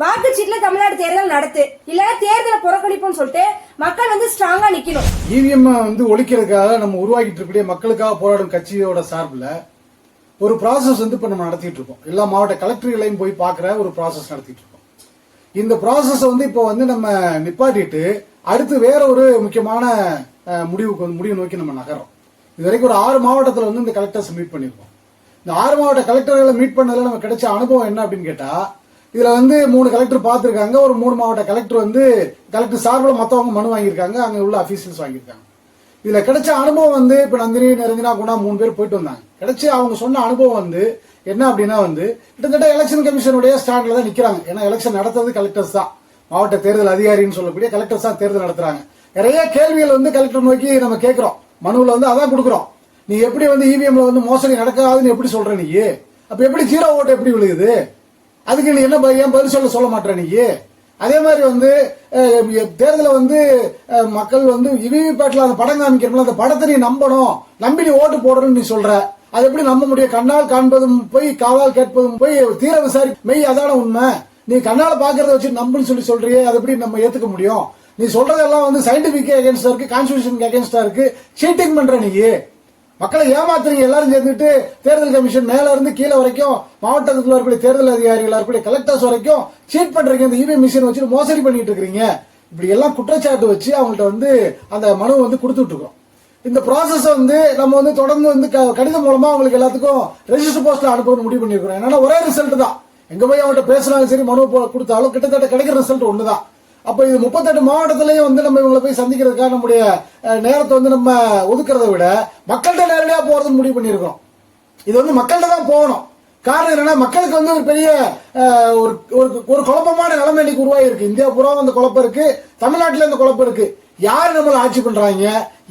வாக்குச்சீட்டுல தமிழ்நாடு தேர்தல் நடத்து. இல்லைன்னா தேர்தலை புறக்கணிப்புன்னு சொல்லிட்டு மக்கள் வந்து ஸ்ட்ராங்கா நிக்கணும். இவிஎம் வந்து ஒழிக்கிறதுக்காக நம்ம உருவாக்கிட்டு இருக்கக்கூடிய மக்களுக்காக போராடும் கட்சியோட சார்பில் ஒரு ப்ராசஸ் வந்து இப்போ நம்ம நடத்திட்டு இருக்கோம். எல்லா மாவட்ட கலெக்டர்களையும் போய் பார்க்குற ஒரு ப்ராசஸ் நடத்திட்டு இருக்கோம். இந்த ப்ராசஸ் வந்து இப்போ வந்து நம்ம நிப்பாட்டிட்டு அடுத்து வேற ஒரு முக்கியமான முடிவுக்கு வந்து முடிவு நோக்கி நம்ம நகரும் இது வரைக்கும் ஒரு ஆறு மாவட்டத்தில் வந்து இந்த கலெக்டர்ஸ் மீட் பண்ணியிருக்கோம். இந்த ஆறு மாவட்ட கலெக்டர்களை மீட் பண்ணதுல நமக்கு கிடைச்ச அனுபவம் என்ன அப்படின்னு கேட்டா இதில் வந்து மூணு கலெக்டர் பார்த்துருக்காங்க. ஒரு மூணு மாவட்ட கலெக்டர் வந்து கலெக்டர் சார்பில் மற்றவங்க மனு வாங்கியிருக்காங்க. அங்கே உள்ள அஃபீஷியல்ஸ் வாங்கியிருக்காங்க. இதில் கிடைச்ச அனுபவம் வந்து இப்போ நந்தினி நிரஞ்சனா குணா மூணு பேர் போயிட்டு வந்தாங்க. கிடைச்சி அவங்க சொன்ன அனுபவம் வந்து என்ன அப்படின்னா வந்து கிட்டத்தட்ட எலெக்ஷன் கமிஷனுடைய ஸ்டாண்டில் தான் நிற்கிறாங்க ஏன்னா எலெக்ஷன் நடத்துறது கலெக்டர்ஸ் தான். மாவட்ட தேர்தல் அதிகாரின்னு சொல்லக்கூடிய கலெக்டர்ஸ் தான் தேர்தல் நடத்துறாங்க. நிறைய கேள்விகள் வந்து கலெக்டர் நோக்கி நம்ம கேட்குறோம். மனுவில் வந்து அதான் கொடுக்குறோம். நீ எப்படி வந்து இவிஎம்ல வந்து மோசடி நடக்காதுன்னு எப்படி சொல்ற நீ? அப்ப எப்படி ஜீரோ ஓட்டு எப்படி விழுகுது? அதுக்கு நீ என்ன ஏன் பதில் சொல்ல சொல்ல மாட்டேற நீ? அதே மாதிரி வந்து தேர்தலில் வந்து மக்கள் வந்து விவிபேட்டில் அந்த படம் காமிக்கிறோம்ல அந்த படத்தை நீ நம்பணும். நம்பி நீ ஓட்டு போடணும்னு நீ சொல்ற. அது எப்படி நம்ப முடியும்? கண்ணால் காண்பதும் போய் காவால் கேட்பதும் போய் தீர விசாரி மெய் அதான உண்மை. நீ கண்ணால் பாக்குறத வச்சு நம்புன்னு சொல்லி சொல்றியே அதை எப்படி நம்ம ஏத்துக்க முடியும்? நீ சொல்றதெல்லாம் வந்து சயின்டிபிக் அகேன்ஸ்டா இருக்கு கான்ஸ்டியூஷன் அகேன்ஸ்டா இருக்கு சீட்டிங் பண்ற நீ. மக்களை ஏமாத்துறீங்க எல்லாரும் சேர்ந்துட்டு தேர்தல் கமிஷன் மேல இருந்து கீழே வரைக்கும் மாவட்டத்துக்குள்ள இருக்கக்கூடிய தேர்தல் அதிகாரிகளா இருக்கக்கூடிய கலெக்டர்ஸ் வரைக்கும் சீட் பண்றீங்க இந்த இவிஎம் மிஷின் வச்சு மோசடி பண்ணிட்டு இருக்கீங்க இப்படி எல்லாம் குற்றச்சாட்டு வச்சு அவங்கள்ட்ட வந்து அந்த மனு வந்து கொடுத்துட்டு இருக்கோம். இந்த ப்ராசஸ் வந்து நம்ம வந்து தொடர்ந்து வந்து க- கடிதம் மூலமா அவங்களுக்கு எல்லாத்துக்கும் ரெஜிஸ்டர் போஸ்ட்ல அனுப்பணும்னு முடிவு பண்ணிருக்கிறோம் என்னன்னா ஒரே ரிசல்ட் தான். எங்க போய் அவங்கள்ட்ட பேசினாலும் சரி மனு கொடுத்தாலும் கிட்டத்தட்ட கிடைக்கிற ரிசல்ட் ஒண்ணுதான். அப்போ இது முப்பத்தெட்டு மாவட்டத்திலையும் வந்து நம்ம இவங்களை போய் சந்திக்கிறதுக்காக நம்முடைய நேரத்தை வந்து நம்ம ஒதுக்குறதை விட மக்கள்கிட்ட நேரடியாக போகிறதுன்னு முடிவு பண்ணியிருக்கோம் இது வந்து மக்கள்கிட்ட தான் போகணும். காரணம் என்னன்னா மக்களுக்கு வந்து ஒரு பெரிய ஒரு ஒரு- ஒரு குழப்பமான நிலைமை இன்னைக்கு உருவாகிருக்கு இந்தியா பூரா அந்த குழப்பம் இருக்கு. தமிழ்நாட்டில் அந்த குழப்பம் இருக்கு. யார் நம்மளை ஆட்சி பண்றாங்க?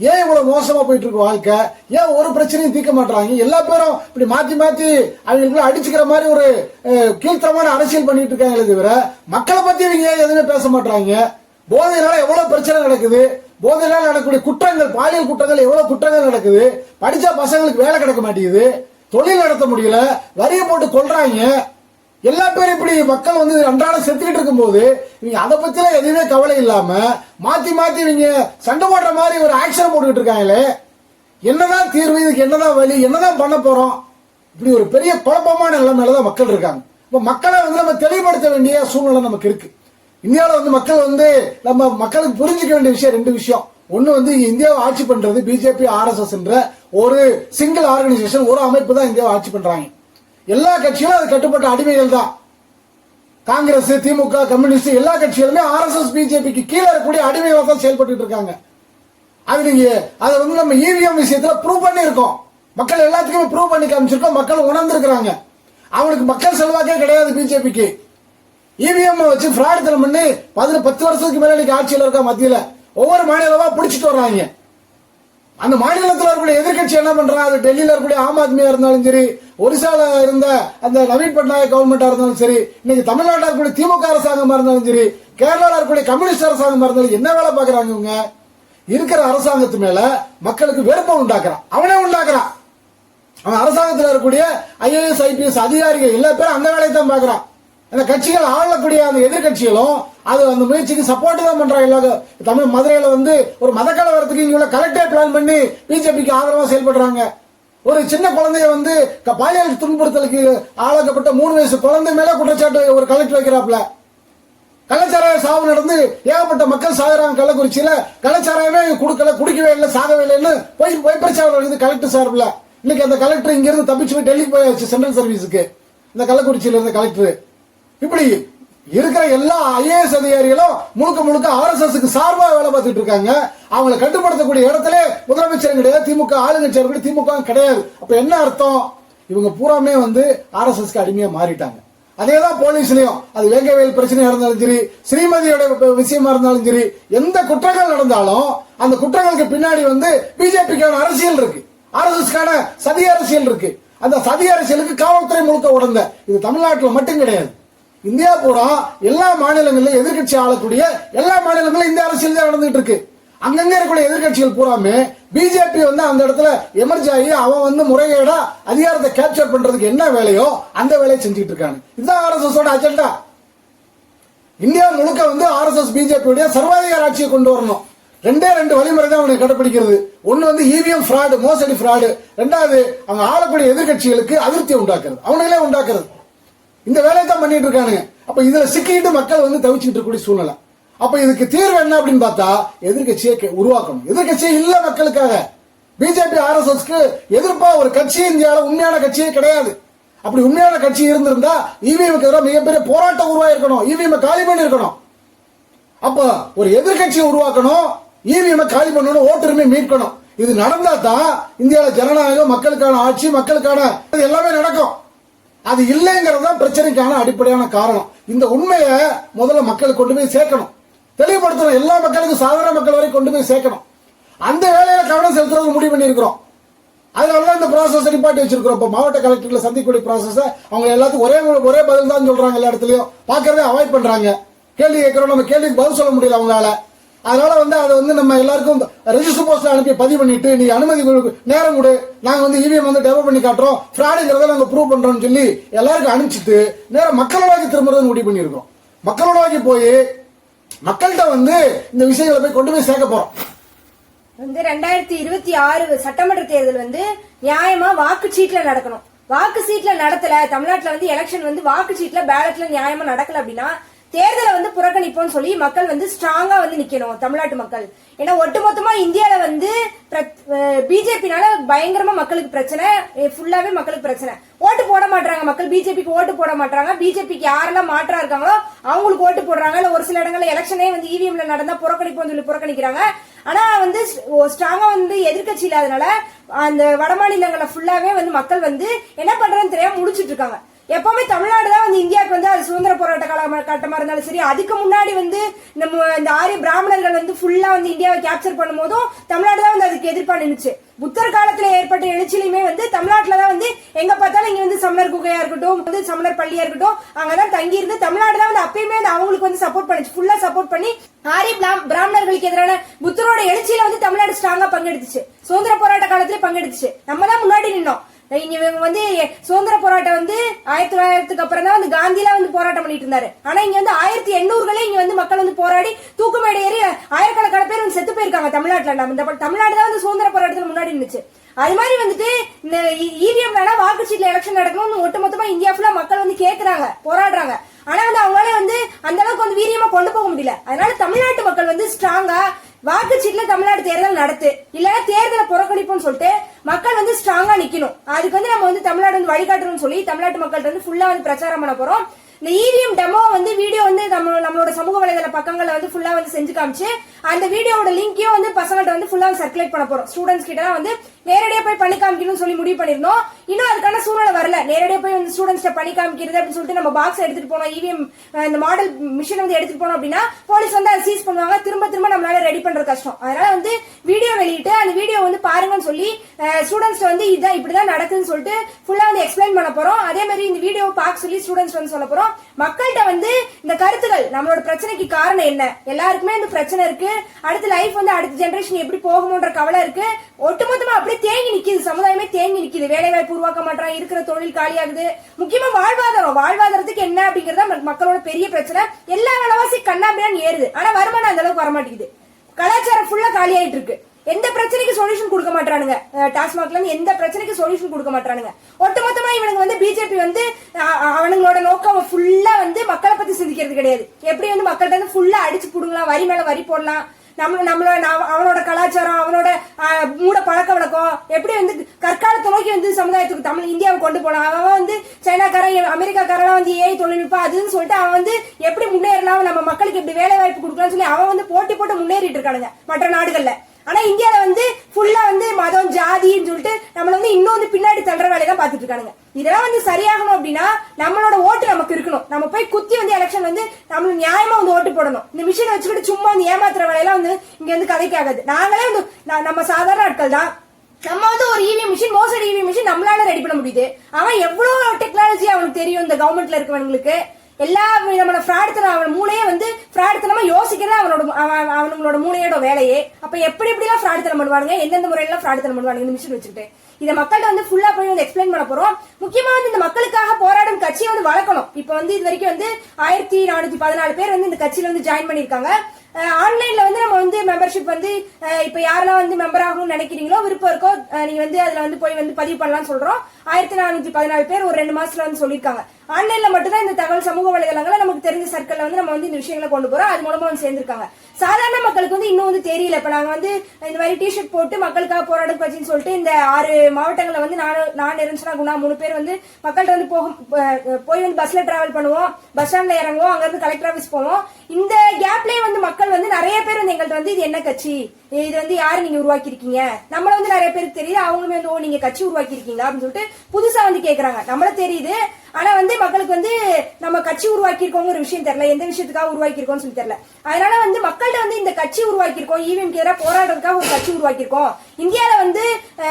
ஏன் இவ்வளவு மோசமா போயிட்டு இருக்கு வாழ்க்கை? ஏன் ஒரு பிரச்சனையும் தீர்க்க மாட்டாங்க எல்லா பேரும் இப்படி மாத்தி மாத்தி அவங்களுக்குள்ள அடிச்சுக்கிற மாதிரி ஒரு கீழ்த்தரமான அரசியல் பண்ணிட்டு இருக்காங்களே தவிர மக்களை பத்தி இவங்க ஏன் எதுவுமே பேச மாட்டாங்க போதையினால எவ்வளவு பிரச்சனை நடக்குது? போதையினால நடக்கக்கூடிய குற்றங்கள் பாலியல் குற்றங்கள் எவ்வளவு குற்றங்கள் நடக்குது? படிச்ச பசங்களுக்கு வேலை கிடைக்க மாட்டேங்குது. தொழில் நடத்த முடியல. வரியை போட்டு கொள்றாங்க எல்லா பேரும் இப்படி மக்கள் வந்து அன்றாடம் செத்துக்கிட்டு இருக்கும்போது நீங்க அதை பத்திலாம் எதுவுமே கவலை இல்லாம மாத்தி மாத்தி இவங்க சண்டை போடுற மாதிரி ஒரு ஆக்ஷன் போட்டுக்கிட்டு இருக்காங்களே என்னதான் தீர்வு இதுக்கு என்னதான் வழி என்னதான் பண்ண போறோம்? இப்படி ஒரு பெரிய குழப்பமான நிலைமையில தான் மக்கள் இருக்காங்க. இப்ப மக்களை வந்து நம்ம தெளிவுபடுத்த வேண்டிய சூழ்நிலை நமக்கு இருக்கு. இந்தியாவில் வந்து மக்கள் வந்து நம்ம மக்களுக்கு புரிஞ்சுக்க வேண்டிய விஷயம் ரெண்டு விஷயம். ஒன்று வந்து இந்தியாவை ஆட்சி பண்றது பிஜேபி ஆர்எஸ்எஸ் என்ற ஒரு சிங்கிள் ஆர்கனைசேஷன் ஒரு அமைப்பு தான் இந்தியாவை ஆட்சி பண்றாங்க. எல்லா கட்சிகளும் அது கட்டுப்பட்ட அடிமைகள் தான். காங்கிரஸ் திமுக கம்யூனிஸ்ட் எல்லா கட்சிகளுமே ஆர்எஸ்எஸ் பிஜேபிக்கு கீழே இருக்கக்கூடிய அடிமைகளாக தான் செயல்பட்டு இருக்காங்க. அது நீங்க அதை வந்து நம்ம இவிஎம் விஷயத்துல ப்ரூவ் பண்ணியிருக்கோம். மக்கள் எல்லாத்துக்குமே ப்ரூவ் பண்ணி காமிச்சிருக்கோம். மக்கள் உணர்ந்திருக்கிறாங்க. அவனுக்கு மக்கள் செல்வாக்கே கிடையாது பிஜேபிக்கு இவிஎம் வச்சு ஃப்ராட் பண்ணி பதினெட்டு பத்து வருஷத்துக்கு மேல இன்னைக்கு ஆட்சியில் இருக்க மத்தியில ஒவ்வொரு மாநிலமா பிடிச்சிட்டு வர்றாங்க. அந்த மாநிலத்தில் இருக்கக்கூடிய எதிர்க்கட்சி என்ன பண்றாங்க? அது டெல்லியில இருக்கக்கூடிய ஆம் ஆத்மியா இருந்தாலும் சரி ஒரிசால இருந்த அந்த நவீன் பட்நாயக் கவர்மெண்டா இருந்தாலும் சரி இன்னைக்கு தமிழ்நாட்டில் இருக்கக்கூடிய திமுக அரசாங்கமா இருந்தாலும் சரி கேரளாவில் இருக்கக்கூடிய கம்யூனிஸ்ட் அரசாங்கமா இருந்தாலும் என்ன வேலை பாக்குறாங்க இவங்க? இருக்கிற அரசாங்கத்து மேல மக்களுக்கு வெறுப்பை உண்டாக்குறான். அவனே உண்டாக்குறான். அவன் அரசாங்கத்தில் இருக்கக்கூடிய ஐஏஎஸ் ஐபிஎஸ் அதிகாரிகள் எல்லா பேரும் அந்த வேலையை தான் பாக்குறான் அந்த கட்சிகள் ஆளக்கூடிய அந்த எதிர்கட்சிகளும் அது அந்த முயற்சிக்கு சப்போர்ட் தான் பண்றாங்க. எல்லா தமிழ் மதுரையில வந்து ஒரு மத கலவரத்துக்கு இங்க உள்ள கலெக்டர் பிளான் பண்ணி பிஜேபிக்கு ஆதரவா செயல்படுறாங்க. ஒரு சின்ன குழந்தைய வந்து க- பாலியல் துன்புறுத்தலுக்கு ஆளாக்கப்பட்ட மூணு வயசு குழந்தை மேல குற்றச்சாட்டு ஒரு கலெக்டர் வைக்கிறாப்ல கள்ளச்சாராய சாவு நடந்து ஏகப்பட்ட மக்கள் சாகுறாங்க கள்ளக்குறிச்சியில. கலாச்சாரமே கொடுக்கல குடிக்கவே இல்லை சாகவே இல்லைன்னு போய் போய் பிரச்சாரம் கலெக்டர் சார்பில். இன்னைக்கு அந்த கலெக்டர் இங்கிருந்து தப்பிச்சு போய் டெல்லிக்கு போயாச்சு சென்ட்ரல் சர்வீஸுக்கு இந்த கள்ளக்குறிச்சியில இருந்த கலெக்டர் இப்படி இருக்கிற எல்லா ஐஏஎஸ் அதிகாரிகளும் முழுக்க முழுக்க ஆர்எஸ்எஸ்க்கு சார்பாக வேலை பார்த்துட்டு இருக்காங்க. அவங்களை கட்டுப்படுத்தக்கூடிய இடத்துல முதலமைச்சர் கிடையாது திமுக ஆளுங்கட்சியர் கூட திமுக கிடையாது. அப்ப என்ன அர்த்தம்? இவங்க பூராமே வந்து ஆர்எஸ்எஸ்க்கு அடிமையா மாறிட்டாங்க. அதேதான் போலீஸ்லயும். அது வேங்கவேல் பிரச்சனையா இருந்தாலும் சரி ஸ்ரீமதியோட விஷயமா இருந்தாலும் சரி எந்த குற்றங்கள் நடந்தாலும் அந்த குற்றங்களுக்கு பின்னாடி வந்து பிஜேபிக்கான அரசியல் இருக்கு. ஆர்எஸ்எஸ்க்கான சதி அரசியல் இருக்கு. அந்த சதி அரசியலுக்கு காவல்துறை முழுக்க உடந்த. இது தமிழ்நாட்டில் மட்டும் கிடையாது. இந்தியா பூரா எல்லா மாநிலங்களிலும் எதிர்கட்சி ஆளக்கூடிய எல்லா மாநிலங்களும் இந்த அரசியல் தான் நடந்துட்டு இருக்கு. அங்கங்க இருக்கக்கூடிய எதிர்க்கட்சிகள் பூராமே பிஜேபி வந்து அந்த இடத்துல எமர்ஜ் ஆகி அவன் வந்து முறைகேடா அதிகாரத்தை கேப்சர் பண்றதுக்கு என்ன வேலையோ அந்த வேலையை செஞ்சுட்டு இருக்காங்க. இதுதான் ஆர்எஸ்எஸ் ஓட அஜெண்டா இந்தியா முழுக்க வந்து ஆர்எஸ்எஸ் பிஜேபியுடைய சர்வாதிகார ஆட்சியை கொண்டு வரணும். ரெண்டே ரெண்டு வழிமுறை தான் அவனுக்கு கடைபிடிக்கிறது ஒன்னு வந்து இவிஎம் ஃப்ராடு மோசடி ஃப்ராடு ரெண்டாவது அவங்க ஆளக்கூடிய எதிர்க்கட்சிகளுக்கு அதிருப்தியை உண்டாக்குறது. அவனுங்களே உண்டாக்குறது. இந்த வேலையை தான் பண்ணிட்டு இருக்கானுங்க. அப்ப இதுல சிக்கிட்டு மக்கள் வந்து தவிச்சுட்டு இருக்கக்கூடிய சூழ்நிலை. அப்ப இதுக்கு தீர்வு என்ன அப்படின்னு பார்த்தா எதிர்க்கட்சியை உருவாக்கணும். எதிர்க்கட்சியே இல்ல மக்களுக்காக. பிஜேபி ஆர்எஸ்எஸ்க்கு எதிர்ப்பா ஒரு கட்சி இந்தியாவில் உண்மையான கட்சியே கிடையாது. அப்படி உண்மையான கட்சி இருந்திருந்தா இவிஎம்க்கு எதிராக மிகப்பெரிய போராட்டம் உருவாயிருக்கணும். இவிஎம் காலி பண்ணி இருக்கணும் அப்ப ஒரு எதிர்க்கட்சியை உருவாக்கணும் இவிஎம் காலி பண்ணணும் ஓட்டுரிமை மீட்கணும். இது நடந்தா தான் இந்தியாவில் ஜனநாயகம் மக்களுக்கான ஆட்சி மக்களுக்கான எல்லாமே நடக்கும். அது இல்லைங்கிறது தான் பிரச்சனைக்கான அடிப்படையான காரணம். இந்த உண்மையை முதல்ல மக்களுக்கு கொண்டு போய் சேர்க்கணும். தெளிவுபடுத்தணும். எல்லா மக்களுக்கும் சாதாரண மக்கள் வரை கொண்டு போய் சேர்க்கணும். அந்த வேலையில கவனம் செலுத்துறது முடிவு பண்ணியிருக்கிறோம். அதனால தான் இந்த ப்ராசஸ் நிப்பாட்டி வச்சிருக்கிறோம். இப்போ மாவட்ட கலெக்டர்ல சந்திக்கக்கூடிய ப்ராசஸ் அவங்க எல்லாத்துக்கும் ஒரே ஒரே பதில் தான் சொல்றாங்க எல்லா இடத்துலயும். பார்க்கறதே அவாய்ட் பண்றாங்க. கேள்வி கேட்கிறோம். நம்ம கேள்விக்கு பதில் சொல்ல முடியல அவங்களால. அதனால வந்து அதை வந்து நம்ம எல்லாருக்கும் ரெஜிஸ்டர் போஸ்ட் அனுப்பி பதிவு பண்ணிட்டு நீ அனுமதி நேரம் கொடு. நாங்க வந்து இவிஎம் வந்து டெவலப் பண்ணி காட்டுறோம். ஃப்ராடுங்கிறத நாங்க ப்ரூவ் பண்றோம்னு சொல்லி எல்லாருக்கும் அனுப்பிச்சிட்டு நேரம் மக்களோட திரும்புறது முடிவு பண்ணியிருக்கோம். மக்களோட போய் மக்கள்கிட்ட வந்து இந்த விஷயங்களை போய் கொண்டு போய் சேர்க்க போறோம். வந்து ரெண்டாயிரத்தி இருபத்தி ஆறு சட்டமன்ற தேர்தல் வந்து நியாயமா சீட்டில் நடக்கணும். வாக்கு சீட்ல நடத்தல. தமிழ்நாட்டுல வந்து எலெக்ஷன் வந்து வாக்கு சீட்ல பேலட்ல நியாயமா நடக்கல அப்படின்னா தேர்தலை வந்து புறக்கணிப்போம்னு சொல்லி மக்கள் வந்து ஸ்ட்ராங்கா வந்து நிக்கணும் தமிழ்நாட்டு மக்கள். ஏன்னா ஒட்டுமொத்தமா இந்தியால வந்து பிஜேபினால பயங்கரமா மக்களுக்கு பிரச்சனை ஃபுல்லாவே மக்களுக்கு பிரச்சனை. ஓட்டு போட மாட்டாங்க மக்கள். பிஜேபிக்கு ஓட்டு போட மாட்டாங்க பிஜேபிக்கு யாரெல்லாம் மாற்றா இருக்காங்களோ அவங்களுக்கு ஓட்டு போடுறாங்க. இல்ல ஒரு சில இடங்கள்ல எலெக்ஷனே வந்து இவிஎம்ல நடந்தா புறக்கணிப்போம் சொல்லி புறக்கணிக்கிறாங்க. ஆனா வந்து ஸ்ட்ராங்கா வந்து எதிர்க்கட்சி இல்லாதனால அந்த வட மாநிலங்களை ஃபுல்லாவே வந்து மக்கள் வந்து என்ன பண்றதுன்னு தெரியாம முடிச்சிட்டு இருக்காங்க. எப்பவுமே தமிழ்நாடு தான் வந்து இந்தியாவுக்கு வந்து அது சுதந்திர போராட்ட காலகட்டமா இருந்தாலும் சரி அதுக்கு முன்னாடி வந்து நம்ம இந்த ஆரிய பிராமணர்கள் வந்து ஃபுல்லா வந்து இந்தியாவை கேப்சர் பண்ணும் போதும் தமிழ்நாடு தான் வந்து அதுக்கு எதிர்ப்பா நின்றுச்சு புத்தர் காலத்துல ஏற்பட்ட எழுச்சியிலுமே வந்து தமிழ்நாட்டுல தான் வந்து எங்க பார்த்தாலும் இங்க வந்து சமணர் குகையா இருக்கட்டும் வந்து சமணர் பள்ளியா இருக்கட்டும் அங்கதான் தங்கி இருந்து தமிழ்நாடு தான் வந்து அப்பயுமே வந்து அவங்களுக்கு வந்து சப்போர்ட் பண்ணுச்சு. ஃபுல்லா சப்போர்ட் பண்ணி ஆரிய பிராமணர்களுக்கு எதிரான புத்தரோட எழுச்சியில வந்து தமிழ்நாடு ஸ்ட்ராங்கா பங்கெடுத்துச்சு. சுதந்திர போராட்ட காலத்துல பங்கெடுத்துச்சு. நம்ம தான் முன்னாடி நின்னோம். இவங்க வந்து சுதந்திர போராட்டம் வந்து ஆயிரத்தி தொள்ளாயிரத்துக்கு அப்புறம் தான் வந்து காந்திலாம் வந்து போராட்டம் பண்ணிட்டு இருந்தாரு. ஆனா இங்க வந்து ஆயிரத்தி எண்ணூறுகளே இங்க வந்து மக்கள் வந்து போராடி தூக்குமேடை ஏறி ஆயிரக்கணக்கான பேர் வந்து செத்து போயிருக்காங்க தமிழ்நாட்டுல. நம்ம இந்த தமிழ்நாடு தான் வந்து சுதந்திர போராட்டத்துல முன்னாடி இருந்துச்சு அது மாதிரி வந்துட்டு இந்த இவிஎம் வேணா வாக்குச்சீட்ல எலெக்ஷன் நடக்கணும்னு ஒட்டுமொத்தமா இந்தியா ஃபுல்லா மக்கள் வந்து கேக்குறாங்க போராடுறாங்க. ஆனா வந்து அவங்களால வந்து அந்த அளவுக்கு வந்து வீரியமா கொண்டு போக முடியல. அதனால தமிழ்நாட்டு மக்கள் வந்து ஸ்ட்ராங்கா வாக்குச்சீட்டுல தமிழ்நாடு தேர்தல் நடத்து. இல்லைன்னா தேர்தலை புறக்கணிப்போம்னு சொல்லிட்டு மக்கள் வந்து ஸ்ட்ராங்கா நிக்கணும். அதுக்கு வந்து நம்ம வந்து தமிழ்நாடு வந்து வழிகாட்டுறோம்னு சொல்லி தமிழ்நாட்டு மக்கள்கிட்ட வந்து ஃபுல்லா வந்து பிரச்சாரம் பண்ண போறோம். இந்த இவிஎம் டெமோ வந்து வீடியோ வந்து நம்ம நம்மளோட சமூக வலைதள பக்கங்களை வந்து ஃபுல்லா வந்து செஞ்சு காமிச்சு அந்த வீடியோவோட லிங்கையும் வந்து பசங்கள்ட்ட வந்து ஃபுல்லா சர்க்குலேட் பண்ண போறோம். ஸ்டூடெண்ட்ஸ் கிட்ட தான் வந்து நேரடியா போய் பண்ணி காமிக்கணும்னு சொல்லி முடிவு பண்ணிருந்தோம் இன்னும் அதுக்கான நேரடியாக போய் வந்து ஸ்டூடெண்ட்ஸ்ட பண்ணி காமிக்கிறது அப்படின்னு சொல்லிட்டு நம்ம பாக்ஸ் எடுத்துட்டு போனோம். இவிஎம் இந்த மாடல் மிஷின் வந்து எடுத்துட்டு போனோம் அப்படின்னா போலீஸ் வந்து அதை சீஸ் பண்ணுவாங்க. திரும்ப திரும்ப நம்மளால ரெடி பண்றது கஷ்டம். அதனால வந்து வீடியோ வெளியிட்டு அந்த வீடியோ வந்து பாருங்கன்னு சொல்லி ஸ்டூடெண்ட்ஸ் வந்து இதுதான் இப்படிதான் நடக்குதுன்னு சொல்லிட்டு ஃபுல்லா வந்து எக்ஸ்பிளைன் பண்ண போறோம். அதே மாதிரி இந்த வீடியோ பார்க்க சொல்லி ஸ்டூடெண்ட்ஸ் வந்து சொல்ல போறோம். மக்கள்கிட்ட வந்து இந்த கருத்துக்கள் நம்மளோட பிரச்சனைக்கு காரணம் என்ன? எல்லாருக்குமே இந்த பிரச்சனை இருக்கு. அடுத்த லைஃப் வந்து அடுத்த ஜென்ரேஷன் எப்படி போகணும்ன்ற கவலை இருக்கு. ஒட்டுமொத்தமா அப்படியே தேங்கி நிக்குது. சமுதாயமே தேங்கி நிக்குது. வேலை வாய்ப்பு உருவாக்க மாட்டான் இருக்கிற தொழில் காலியாகுது. முக்கியமா வாழ்வாதாரம். வாழ்வாதாரத்துக்கு என்ன அப்படிங்கறத மக்களோட பெரிய பிரச்சனை. எல்லா விலைவாசி கண்ணாபின்னு ஏறுது. ஆனா வருமானம் அந்த அளவுக்கு வரமாட்டேங்குது. கலாச்சாரம் ஃபுல்லா காலியாயிட்டு இருக்கு. எந்த பிரச்சனைக்கு சொல்யூஷன் கொடுக்க மாட்டானுங்க டாஸ்மாக்ல இருந்து எந்த பிரச்சனைக்கு சொல்யூஷன் கொடுக்க மாட்டானுங்க ஒட்டுமொத்தமா இவனுங்க வந்து பிஜேபி வந்து அவனுங்களோட நோக்கம் ஃபுல்லா வந்து மக்களை பத்தி சிந்திக்கிறது கிடையாது. எப்படி வந்து மக்கள்கிட்ட வந்து ஃபுல்லா அடிச்சு புடுங்கலாம் வரி மேல வரி போடலாம் நம்ம நம்மளோட அவனோட கலாச்சாரம் அவனோட மூட பழக்க வழக்கம் எப்படி வந்து கற்காலத்தை நோக்கி வந்து சமுதாயத்துக்கு தமிழ் இந்தியாவை கொண்டு போகலாம் அவன் வந்து சைனாக்காரன் அமெரிக்காக்காரெல்லாம் வந்து ஏஐ தொழில்நுட்பம் அதுன்னு சொல்லிட்டு அவன் வந்து எப்படி முன்னேறலாம் நம்ம மக்களுக்கு இப்படி வேலை வாய்ப்பு கொடுக்கலாம்னு சொல்லி அவன் வந்து போட்டி போட்டு முன்னேறிட்டு இருக்கானுங்க மற்ற நாடுகள்ல. ஆனா இந்தியால வந்து ஃபுல்லா வந்து மதம் ஜாதின்னு சொல்லிட்டு நம்மள வந்து இன்னும் வந்து பின்னாடி தள்ளுற வேலையை தான் பாத்துட்டு இருக்கானுங்க. இதெல்லாம் வந்து சரியாகணும் அப்படின்னா நம்மளோட ஓட்டு நமக்கு இருக்கணும். நம்ம போய் குத்தி வந்து எலெக்ஷன் வந்து நம்ம நியாயமா வந்து ஓட்டு போடணும். இந்த மிஷினை வச்சுக்கிட்டு சும்மா வந்து ஏமாத்துற வேலையெல்லாம் வந்து இங்க வந்து கதைக்கு ஆகாது நாங்களே வந்து நம்ம சாதாரண ஆட்கள் தான். நம்ம வந்து ஒரு இவிஎம் மிஷின் மோசடி இவிஎம் மிஷின் நம்மளால ரெடி பண்ண முடியுது. அவன் எவ்வளவு டெக்னாலஜி அவனுக்கு தெரியும் இந்த கவர்மெண்ட்ல இருக்கவங்களுக்கு? எல்லா விதமான ஃப்ராடுத்தனம் அவன் மூளையே வந்து ஃப்ராடுத்தனமா யோசிக்கிறது அவனோட அவன் அவனுங்களோட மூளையோட வேலையே. அப்ப எப்படி எப்படி எல்லாம் பண்ணுவாங்க பண்ணுவானுங்க? எந்தெந்த முறையெல்லாம் ஃப்ராடுத்தனம் பண்ணுவானுங்க? இந்த மிஷின் வச்சுக்கிட்டு. இதை மக்கள்கிட்ட வந்து ஃபுல்லா போய் வந்து எக்ஸ்பிளைன் பண்ண போறோம். முக்கியமா வந்து இந்த மக்களுக்காக போராடும் கட்சியை வந்து வளர்க்கணும். இப்ப வந்து இது வரைக்கும் வந்து ஆயிரத்தி நானூத்தி பதினாலு பேர் வந்து இந்த கட்சியில வந்து ஜாயின் பண்ணிருக்காங்க ஆன்லைன்ல வந்து நம்ம வந்து மெம்பர்ஷிப் வந்து இப்போ இப்ப யாரெல்லாம் வந்து மெம்பர் ஆகணும்னு நினைக்கிறீங்களோ விருப்பம் இருக்கோ நீங்கள் நீங்க வந்து அதுல வந்து போய் வந்து பதிவு பண்ணலாம்னு சொல்றோம். ஆயிரத்தி நானூத்தி பதினாலு பேர் ஒரு ரெண்டு மாசத்துல வந்து சொல்லியிருக்காங்க. ஆன்லைன்ல மட்டும்தான் இந்த தகவல் சமூக வலைதளங்கள நமக்கு தெரிஞ்ச சர்க்கிள்ல வந்து நம்ம வந்து இந்த விஷயங்களை கொண்டு போறோம். அது மூலமா வந்து சேர்ந்திருக்காங்க. சாதாரண மக்களுக்கு வந்து இன்னும் வந்து தெரியல. இப்ப நாங்க வந்து இந்த மாதிரி டிஷர்ட் போட்டு மக்களுக்காக போராட கட்சின்னு சொல்லிட்டு இந்த ஆறு மாவட்டங்கள்ல வந்து நான் நான் இருந்துச்சுனா குணா மூணு பேர் வந்து மக்கள்கிட்ட வந்து போகும் போய் வந்து பஸ்ல டிராவல் பண்ணுவோம். பஸ் ஸ்டாண்ட்ல இறங்குவோம். அங்க இருந்து கலெக்டர் ஆஃபீஸ் போவோம். இந்த கேப்லயே வந்து மக்கள் வந்து நிறைய பேர் வந்து எங்கள்கிட்ட வந்து இது என்ன கட்சி? இது வந்து யாரு நீங்க உருவாக்கி இருக்கீங்க நம்மள வந்து நிறைய பேருக்கு தெரியுது. அவங்களுமே வந்து ஓ நீங்க கட்சி உருவாக்கி அப்படின்னு சொல்லிட்டு புதுசா வந்து கேக்குறாங்க. நம்மள தெரியுது. ஆனா வந்து மக்களுக்கு வந்து நம்ம கட்சி உருவாக்கியிருக்கோங்க ஒரு விஷயம் தெரியல. எந்த விஷயத்துக்காக உருவாக்கிருக்கோம்னு சொல்லி தெரியல. அதனால வந்து மக்கள்கிட்ட வந்து இந்த கட்சி உருவாக்கியிருக்கோம் ஈவிஎம்க்கு எதிராக போராடுறதுக்காக ஒரு கட்சி உருவாக்கியிருக்கோம். இந்தியாவில் வந்து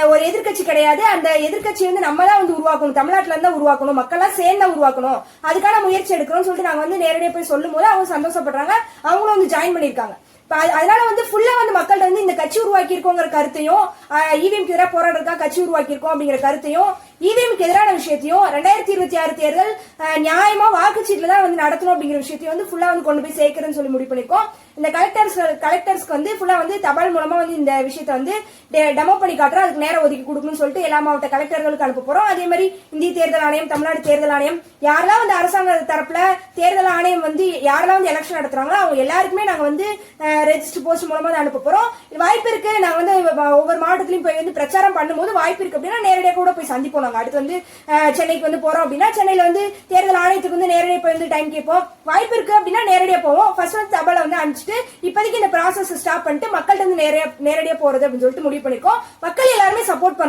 ஒரு எதிர்க்கட்சி கிடையாது. அந்த எதிர்க்கட்சி வந்து நம்ம தான் வந்து உருவாக்கணும். தமிழ்நாட்டில் இருந்தா உருவாக்கணும். மக்கள்லாம் சேர்ந்தா உருவாக்கணும். அதுக்கான முயற்சி எடுக்கணும்னு சொல்லிட்டு நாங்க வந்து நேரடியாக போய் சொல்லும் போது அவங்க சந்தோஷப்படுறாங்க. அவங்களும் வந்து ஜாயின் பண்ணிருக்காங்க அது- அதனால வந்து ஃபுல்லா வந்து மக்கள்கிட்ட வந்து இந்த கட்சி உருவாக்கி இருக்கோங்கிற கருத்தையும் இவிஎம்க்கு எதிராக போராடுறதுக்காக கட்சி உருவாக்கி இருக்கோம் அப்படிங்கிற கருத்தையும் இவிஎம்க்கு எதிரான விஷயத்தையும் ரெண்டாயிரத்தி இருபத்தி ஆறு தேர்தல் நியாயமா வாக்குச்சீட்டுல தான் வந்து நடத்தணும் அப்படிங்கிற விஷயத்தையும் வந்து ஃபுல்லா வந்து கொண்டு போய் சேர்க்கிறேன்னு சொல்லி முடிவு பண்ணிருக்கோம் இந்த கலெக்டர்ஸ் கலெக்டர்ஸ்க்கு வந்து ஃபுல்லா வந்து தபால் மூலமா வந்து இந்த விஷயத்தை வந்து டெமோ பண்ணி காட்டுறோம். அதுக்கு நேரம் ஒதுக்கி கொடுக்கணும்னு சொல்லிட்டு எல்லா மாவட்ட கலெக்டர்களுக்கு அனுப்ப போறோம். அதே மாதிரி இந்திய தேர்தல் ஆணையம் தமிழ்நாடு தேர்தல் ஆணையம் யாரெல்லாம் வந்து அரசாங்க தரப்புல தேர்தல் ஆணையம் வந்து யாரெல்லாம் வந்து எலெக்ஷன் நடத்துறாங்களோ அவங்க எல்லாருக்குமே நாங்க வந்து ரெஜிஸ்டர் போஸ்ட் மூலமா தான் அனுப்ப போறோம். வாய்ப்பு இருக்கு. நாங்க வந்து ஒவ்வொரு மாவட்டத்திலயும் போய் வந்து பிரச்சாரம் பண்ணும்போது வாய்ப்பு இருக்கு அப்படின்னா நேரடியாக கூட போய் சந்திப்போம் சொல்லுவாங்க. அடுத்து வந்து சென்னைக்கு வந்து போறோம் அப்படின்னா சென்னையில வந்து தேர்தல் ஆணையத்துக்கு வந்து நேரடியாக போய் வந்து டைம் கேட்போம். வாய்ப்பு இருக்கு அப்படின்னா நேரடியாக போவோம். ஃபர்ஸ்ட் வந்து தபலை வந்து அனுப்பிச்சிட்டு இப்போதைக்கு இந்த ப்ராசஸ் ஸ்டாப் பண்ணிட்டு மக்கள்கிட்ட வந்து நேரடியா நேரடியாக போறது அப்படின்னு சொல்லிட்டு முடிவு பண்ணிருக்கோம். மக்கள் எல்லாருமே சப்போர்ட் பண்ணுவோம்.